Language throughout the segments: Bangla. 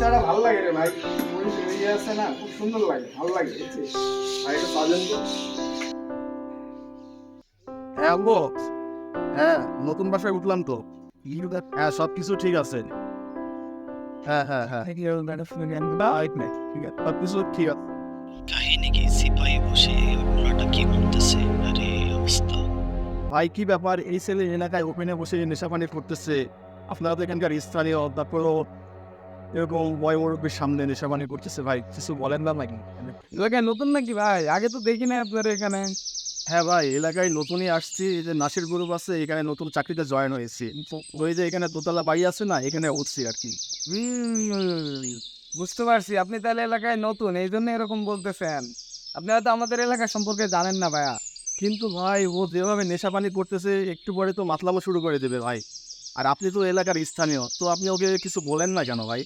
চাটা ভালো লাগে রে ভাই। আছে না খুব সুন্দর লাগে ভালো লাগে ভাই এটা সাজেন তো। হ্যাঁ আব্বু। হ্যাঁ নতুন বাসায় উঠলাম তো। হ্যাঁ সব কিছু ঠিক আছে। হ্যাঁ হ্যাঁ হ্যাঁ। সব কিছু ঠিক আছে। কাহিনী কি? সিপাহী বসে ওনাটা কি করতেছে? আরে অবস্থা। ভাই কি ব্যাপার? এই ছেলে এলাকায় ওপেনে বসে নেশাপানি করতেছে। আপনারা তো এখানকার স্থানীয় তারপরও এরকম বয় মুরব্বীর সামনে নেশাপানি করতেছে ভাই কিছু বলেন না নাকি? এলাকায় নতুন নাকি ভাই? আগে তো দেখি না আপনার এখানে। হ্যাঁ ভাই এলাকায় নতুনই আসছি। এই যে নাসির গ্রুপ আছে এখানে নতুন চাকরিতে জয়েন হয়েছি। ওই যে এখানে দোতলা বাড়ি আছে না এখানে উঠছি আর কি। বুঝতে পারছি। আপনি তাহলে এলাকায় নতুন এই জন্য এরকম বলতেছেন। আপনি হয়তো আমাদের এলাকা সম্পর্কে জানেন না ভাইয়া। কিন্তু ভাই ও যেভাবে নেশাপানি করতেছে একটু পরে তো মাতলামো শুরু করে দেবে ভাই। আর আপনি তো এলাকার স্থানীয় তো আপনি ওকে কিছু বলেন না কেন ভাই?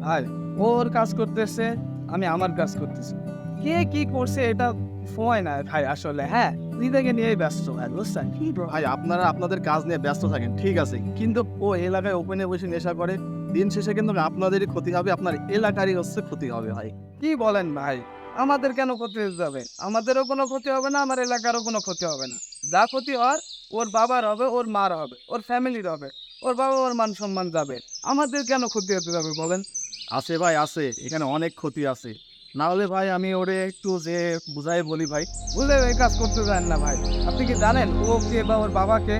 ভাই ওর কাজ করতেছে আমি আমার কাজ করতেছি। কে কি করছে এটা সময় না ভাই আসলে হ্যাঁ? নিজেকে নিয়েই ব্যস্ত ভাই বুঝছেন? ভাই আপনারা আপনাদের কাজ নিয়ে ব্যস্ত থাকেন ঠিক আছে। কিন্তু ও এলাকায় ওপেনে বসে নেশা করে দিন শেষে কিন্তু আপনাদেরই ক্ষতি হবে আপনার এলাকারই হচ্ছে ক্ষতি হবে ভাই। কি বলেন ভাই? আমাদের কেন ক্ষতি হয়ে যাবে আমাদেরও কোনো ক্ষতি হবে না আমার এলাকারও কোনো ক্ষতি হবে না। যা ক্ষতি হয় ওর বাবার হবে ওর মার হবে ওর ফ্যামিলির হবে ওর বাবা ওর মান সম্মান যাবে। আমাদের কেন ক্ষতি হতে যাবে বলেন? আছে ভাই আছে। এখানে অনেক ক্ষতি আছে। না হলে ভাই আমি ওরে একটু যে বুঝাই বলি ভাই। বুঝলে এই কাজ করতে চান না ভাই। আপনি কি জানেন ও কে বা ওর বাবাকে?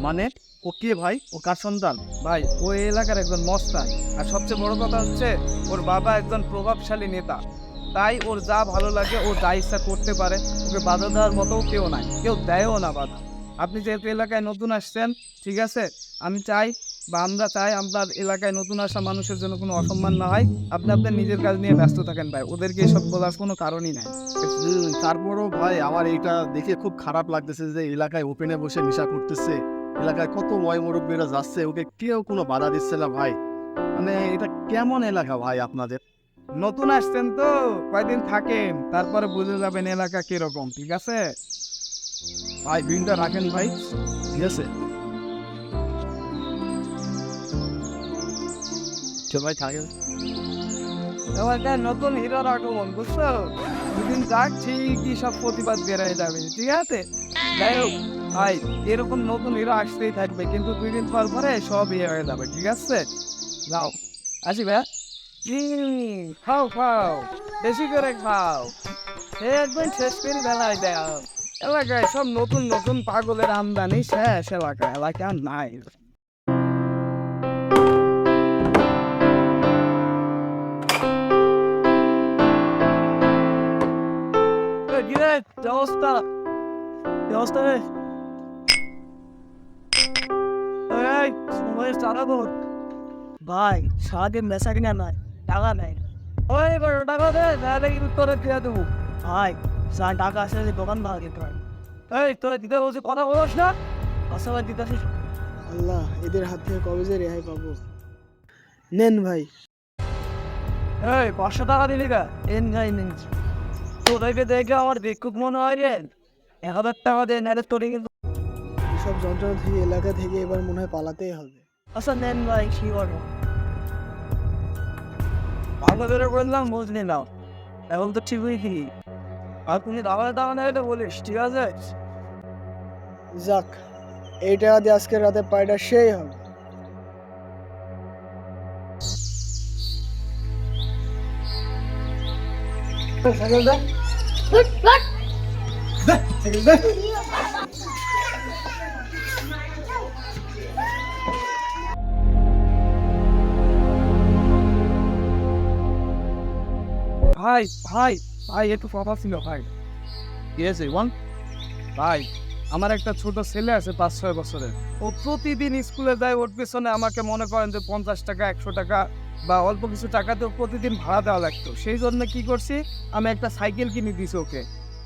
মানে ও কে ভাই? ও কার সন্তান? ভাই ও এই এলাকার একজন মস্তান। আর সবচেয়ে বড় কথা হচ্ছে ওর বাবা একজন প্রভাবশালী নেতা। তাই ওর যা ভালো লাগে ও যা ইচ্ছা করতে পারে ওকে বাধা দেওয়ার মতো কেউ নাই। কেউ দেয়ও না বাধা। আপনি যেহেতু এলাকায় নতুন আসছেন ঠিক আছে? আমি চাই বা আমরা চাই আপনার এলাকায় নতুন আসা মানুষের জন্য কোনো অসম্মান না হয়। আপনি আপনার নিজের কাজ নিয়ে ব্যস্ত থাকেন ভাই। ওদেরকে এসব বলার কোনো কারণই নাই। তারপরও ভাই আমার এইটা দেখে খুব খারাপ লাগতেছে যে এলাকায় ওপেনে বসে নেশা করতেছে। এলাকায় কত ময় মুরব্বীরা যাচ্ছে ওকে কেউ কোনো বাধা দিচ্ছে না ভাই। মানে এটা কেমন এলাকা ভাই আপনাদের? নতুন আসছেন তো কয়দিন থাকেন তারপরে বুঝে যাবেন এলাকা কীরকম ঠিক আছে? ভাই বিনটা রাখেন ভাই। ঠিক আছে? চল ভাই থাকেন এবার নতুন হিরোর আগমন বুঝছ? দুদিন যাক ঠিকই সব প্রতিবাদ যাবে ঠিক আছে? যাই হোক ভাই এরকম নতুন হিরো আসতেই থাকবে কিন্তু দুই দিন পর পরে সব ইয়ে হয়ে যাবে ঠিক আছে? যাও। আসি হুম, খাও খাও। বেশি করে খাও। সে একদম শেষ করে বেলায় দেও। এলাকায় সব নতুন নতুন পাগলের আমদানি শেষ এলাকায় এলাকা নাই? অবস্থা? অবস্থা সময় ভাই, সারাদিন বেচা কিনা নাই, টাকা নাই। ওই টাকা দে, তাহলে কিন্তু তোরে দিয়ে দেবো। ভাই যা টাকা আসে দোকান ভাড়া দিতে হয়। এই তোরে দিতে বলছি কথা বলিস না। দিতে আসিস। আল্লাহ এদের হাত থেকে কবে যে রেহাই পাবো? নেন ভাই। এই পাঁচশো টাকা দিলি গা। এন ভাই নেন। তোদেরকে দেখে আমার ভিক্ষুক মনে হয় রে। এক হাজার টাকা দে নাহলে তোরে কিন্তু এসব যন্ত্রণা থেকে এলাকা থেকে এবার মনে হয় পালাতেই হবে। আচ্ছা নেন ভাই কি করব ভালো করে বললাম বুঝলি না। এখন তো ঠিকই। কি আর তুমি দাওয়া দাওয়া না এটা বলিস ঠিক আছে? যাক এই টাকা দিয়ে আজকে রাতে পায়টা সেই হবে। ভাই ভাই ভাই একটু কথা ছিল ভাই। আছে ওয়ান ভাই আমার একটা ছোট ছেলে আছে পাঁচ ছয় বছরের। ও প্রতিদিন স্কুলে যায় ওর পেছনে আমাকে মনে করেন যে পঞ্চাশ টাকা একশো টাকা বা অল্প কিছু টাকাতেও প্রতিদিন ভাড়া দেওয়া লাগতো। সেই জন্য কি করছি আমি একটা সাইকেল কিনে দিছি ওকে।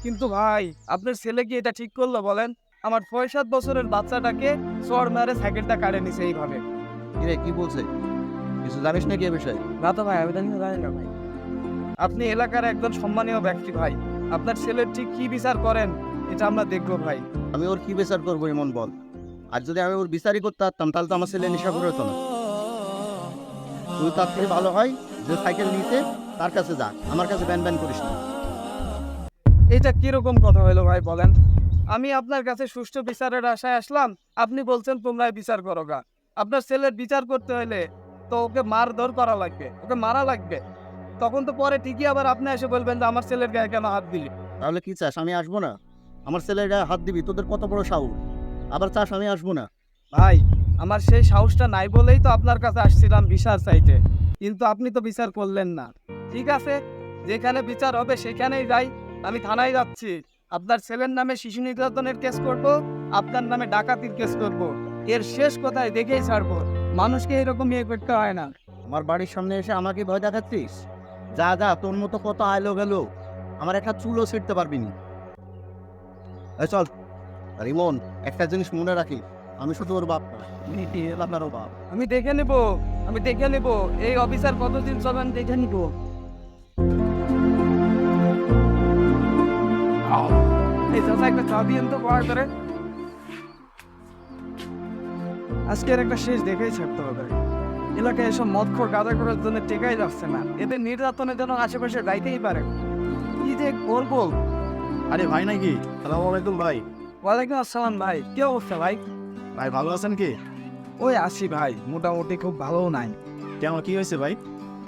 কিন্তু ভাই আপনার ছেলে কি এটা ঠিক করল বলেন? আমার ছয় সাত বছরের বাচ্চাটাকে চর মেরে সাইকেলটা কাটে নিছে এইভাবে। কি বলছে? কিছু জানিস নাকি এ বিষয়ে? না তো ভাই আমি তো জানি না ভাই। আপনি এলাকার একজন সম্মানীয় ব্যক্তি ভাই। আপনার ছেলের ঠিক কি বিচার করেন এটা আমরা দেখব ভাই। আমি ওর কি বিচার করব এমন বল। আর যদি আমি ওর বিচারই করতে পারতাম তাহলে তো আমার ছেলে নেশা করে হতো না। তুই তার থেকে ভালো হয় যে সাইকেল নিতে তার কাছে যা। আমার কাছে ব্যান ব্যান করিস না। এটা কীরকম কথা হলো ভাই বলেন? আমি আপনার কাছে সুষ্ঠু বিচারের আশায় আসলাম আপনি বলছেন তোমরাই বিচার করো গা। আপনার ছেলের বিচার করতে হলে তো ওকে মারধর করা লাগবে ওকে মারা লাগবে। তখন তো পরে ঠিকই আবার আপনি এসে বলবেন যে আমার ছেলের গায়ে কেন হাত দিলি? তাহলে কি চাস আমি আসব না? আমার ছেলের গায়ে হাত দিবি তোদের কত বড় সাহস? আবার চাস আমি আসব না? ভাই আমার সেই সাহসটা নাই বলেই তো আপনার কাছে আসছিলাম বিচার চাইতে। কিন্তু আপনি তো বিচার করলেন না। ঠিক আছে যেখানে বিচার হবে সেখানেই যাই। আমি থানায় যাচ্ছি। আপনার ছেলের নামে শিশু নির্যাতনের কেস করব আপনার নামে ডাকাতির কেস করব। এর শেষ কোথায় দেখেই ছাড়বো। মানুষকে এরকম ইয়ে করতে হয় না। আমার বাড়ির সামনে এসে আমাকে ভয় দেখাচ্ছিস? যা যা তোর মতো কত আইলো গেল। আমার একটা চুলও ছিঁড়তে পারবি না। এই চল রিমন একটা জিনিস মনে রাখি আমি শুধু ওর বাপ আপনারও বাপ। আমি দেখে নেব আমি দেখে নেব এই অফিসার কতদিন চলেন দেখে নিব। এই চাচা একটা চা দিয়েন তো করে আজকের একটা শেষ দেখেই ছাড়তে হবে। এলাকায় এসব মদখোর গাঁদা করার জন্য টেকাই যাচ্ছে না। এদের নির্যাতনের জন্য আশেপাশে যাইতেই পারে। কি যে করব আরে ভাই নাকি? সালামু আলাইকুম ভাই। ওয়ালাইকুম আসসালাম ভাই কি অবস্থা ভাই? ভাই ভালো আছেন কি? ওই আসি ভাই মোটামুটি খুব ভালো নাই। কেমন কি হয়েছে ভাই?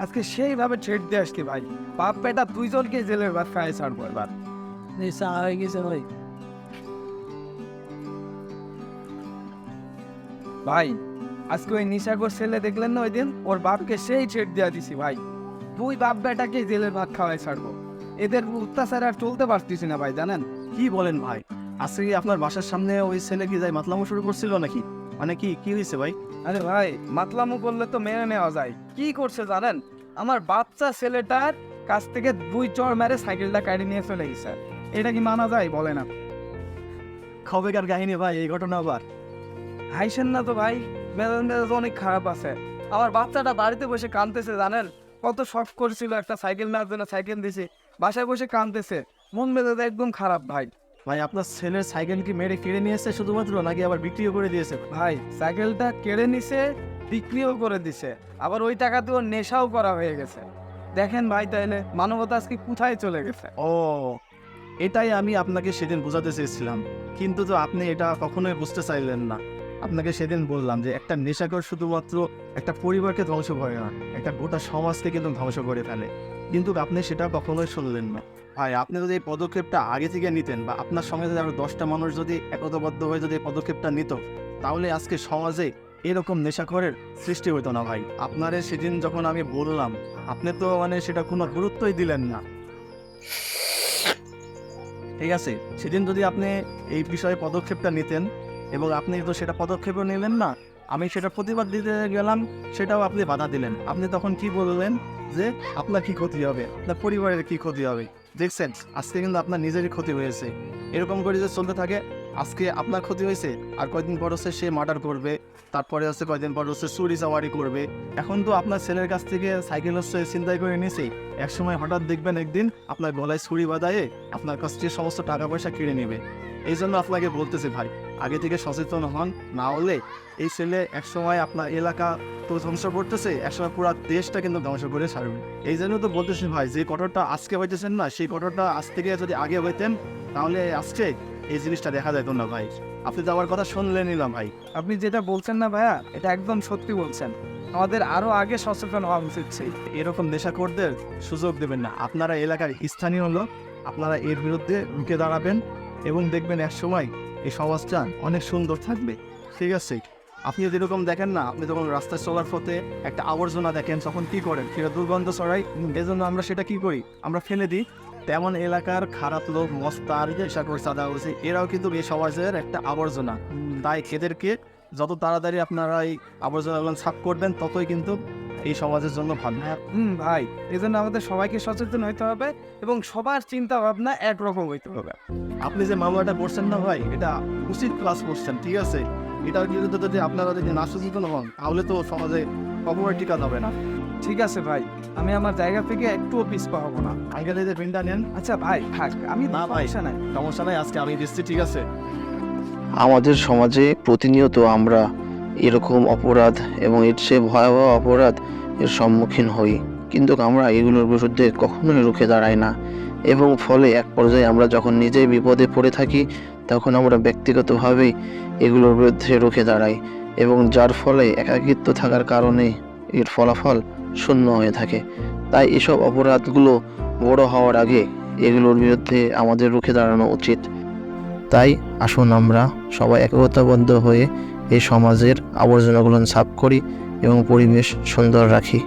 আজকে সেইভাবে ট্রেড দিয়ে আসছি ভাই। বাপ বেটা দুইজনকে জেলের ভাত খাই ছাড়বো এবার। নেশা হয়ে গেছে ভাই। ভাই আজকে ওই নিশাগর ছেলে দেখলেন না ওই দিন ওর বাপকে সেই ট্রেড দিয়ে দিছি ভাই। দুই বাপ বেটাকে জেলের ভাত খাওয়াই ছাড়বো। এদের অত্যাচার আর চলতে পারতেছি না ভাই জানেন? কি বলেন ভাই? আজকে আপনার বাসার সামনে ওই ছেলে কি যাই মাতলামো শুরু করছিল নাকি? মানে কি কি হয়েছে ভাই? আরে ভাই মাতলামো করলে তো মেনে নেওয়া যায়। কি করছে জানেন? আমার বাচ্চা ছেলেটার কাছ থেকে দুই চর মেরে সাইকেলটা কাটে নিয়ে চলে গেছে। এটা কি মানা যায় বলে না খবেকার কাহিনী ভাই এই ঘটনা আবার। হাইছেন না তো ভাই। মেজাজ মেজাজ অনেক খারাপ আছে। আমার বাচ্চাটা বাড়িতে বসে কাঁদতেছে জানেন? কত শখ করছিল একটা সাইকেল নেওয়ার জন্য সাইকেল দিছে বাসায় বসে কাঁদতেছে। মন মেজাজ একদম খারাপ ভাই। ভাই আপনার ছেলের সাইকেল কি মেরে কেড়ে নিয়েছে শুধুমাত্র নাকি আবার বিক্রিও করে দিয়েছে? ভাই সাইকেলটা কেড়ে নিছে বিক্রিও করে দিছে। আবার ওই টাকাতে ওর নেশাও করা হয়ে গেছে। দেখেন ভাই তাইলে মানবতা আজকে কোথায় চলে গেছে? ও এটাই আমি আপনাকে সেদিন বোঝাতে চেয়েছিলাম। কিন্তু তো আপনি এটা কখনোই বুঝতে চাইলেন না। আপনাকে সেদিন বললাম যে একটা নেশাকর শুধুমাত্র একটা পরিবারকে ধ্বংস করে না, একটা গোটা সমাজকে কিন্তু ধ্বংস করে ফেলে। কিন্তু আপনি সেটা কখনোই শুনলেন না। ভাই, আপনি যদি এই পদক্ষেপটা আগে থেকে নিতেন বা আপনার সঙ্গে যদি আরও দশটা মানুষ যদি একতাবদ্ধ হয়ে যদি এই পদক্ষেপটা নিত, তাহলে আজকে সমাজে এরকম নেশাখরের সৃষ্টি হতো না ভাই। আপনারে সেদিন যখন আমি বললাম, আপনি তো মানে সেটা কোনো গুরুত্বই দিলেন না। ঠিক আছে? সেদিন যদি আপনি এই বিষয়ে পদক্ষেপটা নিতেন এবং আপনি তো সেটা পদক্ষেপও নিলেন না। আমি সেটা প্রতিবাদ দিতে গেলাম, সেটাও আপনি বাধা দিলেন। আপনি তখন কি বললেন যে আপনার কি ক্ষতি হবে? আপনার পরিবারের কি ক্ষতি হবে? দেখছেন, আজকে কিন্তু আপনার নিজেরই ক্ষতি হয়েছে। এরকম করে যে চলতে থাকে আজকে আপনার ক্ষতি হয়েছে, আর কয়দিন পর হচ্ছে সে মার্ডার করবে, তারপরে হচ্ছে কয়দিন পর হচ্ছে চুরি চাওয়ারি করবে। এখন তো আপনার ছেলের কাছ থেকে সাইকেল হচ্ছে চিন্তাই করে নিয়েছে এক সময় হঠাৎ দেখবেন একদিন আপনার গলায় ছুরি বাঁধায়ে আপনার কাছ থেকে সমস্ত টাকা পয়সা কেড়ে নেবে। এই জন্য আপনাকে বলতেছি ভাই, আগে থেকে সচেতন হন, না হলে এই ছেলে এক সময় আপনার এলাকা তো ধ্বংস করতেছে, একসময় পুরো দেশটা কিন্তু ধ্বংস করে ছাড়বে। এই জন্য তো বলতেছি ভাই, যে কঠোরটা আজকে হইতেছেন না, সেই কঠোরটা আজ থেকে যদি আগে হইতেন, তাহলে আজকে এই জিনিসটা দেখা যেত না ভাই। আপনি তো আমার কথা শুনলে নিলাম ভাই। আপনি যেটা বলছেন না ভাইয়া এটা একদম সত্যি বলছেন। আমাদের আরও আগে সচেতন হওয়া উচিত ছিল। এরকম নেশাখোরদের সুযোগ দেবেন না। আপনারা এলাকার স্থানীয় লোক আপনারা এর বিরুদ্ধে রুখে দাঁড়াবেন এবং দেখবেন এক সময় এই সমাজটা অনেক সুন্দর থাকবে। ঠিক আছে? আপনি যদি এরকম দেখেন না আপনি যখন রাস্তায় চলার পথে একটা আবর্জনা দেখেন তখন কি করেন? সেটা দুর্গন্ধ ছড়াই এজন্য আমরা সেটা কি করি? আমরা ফেলে দিই। তেমন এলাকার খারাপ লোক মস্তার নেশাখোর সাদা হয়েছে এরাও কিন্তু এই সমাজের একটা আবর্জনা। তাই এদেরকে যত তাড়াতাড়ি আপনারা এই আবর্জনাগুলো সাফ করবেন ততই কিন্তু এই সমাজের জন্য ভালো। হুম ভাই এই জন্য আমাদের সবাইকে সচেতন হইতে হবে এবং সবার চিন্তা ভাবনা একরকম হইতে হবে। আপনি যে মামলাটা করছেন না ভাই এটা উচিত ক্লাস করছেন ঠিক আছে? এটার বিরুদ্ধে যদি আপনারা যদি না সচেতন হন তাহলে তো সমাজে কখনোই টিকা যাবে না। ঠিক আছে ভাই আমি আমার জায়গা থেকে একটুও পিছপা হব না। এই যে পেনটা নেন। আচ্ছা ভাই থাক আমি না ভাই। সমস্যা নাই। সমস্যা নাই আজকে আমি দিচ্ছি ঠিক আছে। আমাদের সমাজে প্রতিনিয়ত আমরা এরকম অপরাধ এবং এর চেয়ে ভয়াবহ অপরাধ এর সম্মুখীন হই। কিন্তু আমরা এগুলোর বিরুদ্ধে কখনোই রুখে দাঁড়াই না। এবং ফলে এক পর্যায়ে আমরা যখন নিজেই বিপদে পড়ে থাকি তখন আমরা ব্যক্তিগতভাবেই এগুলোর বিরুদ্ধে রুখে দাঁড়াই। এবং যার ফলে একাকিত্ব থাকার কারণে এর ফলাফল শূন্য হয়ে থাকে। তাই এসব অপরাধগুলো বড় হওয়ার আগে এগুলোর বিরুদ্ধে আমাদের রুখে দাঁড়ানো উচিত। তাই আসুন আমরা সবাই একতাবদ্ধ হয়ে এই সমাজের আবর্জনাগুলো সাফ করি এবং পরিবেশ সুন্দর রাখি।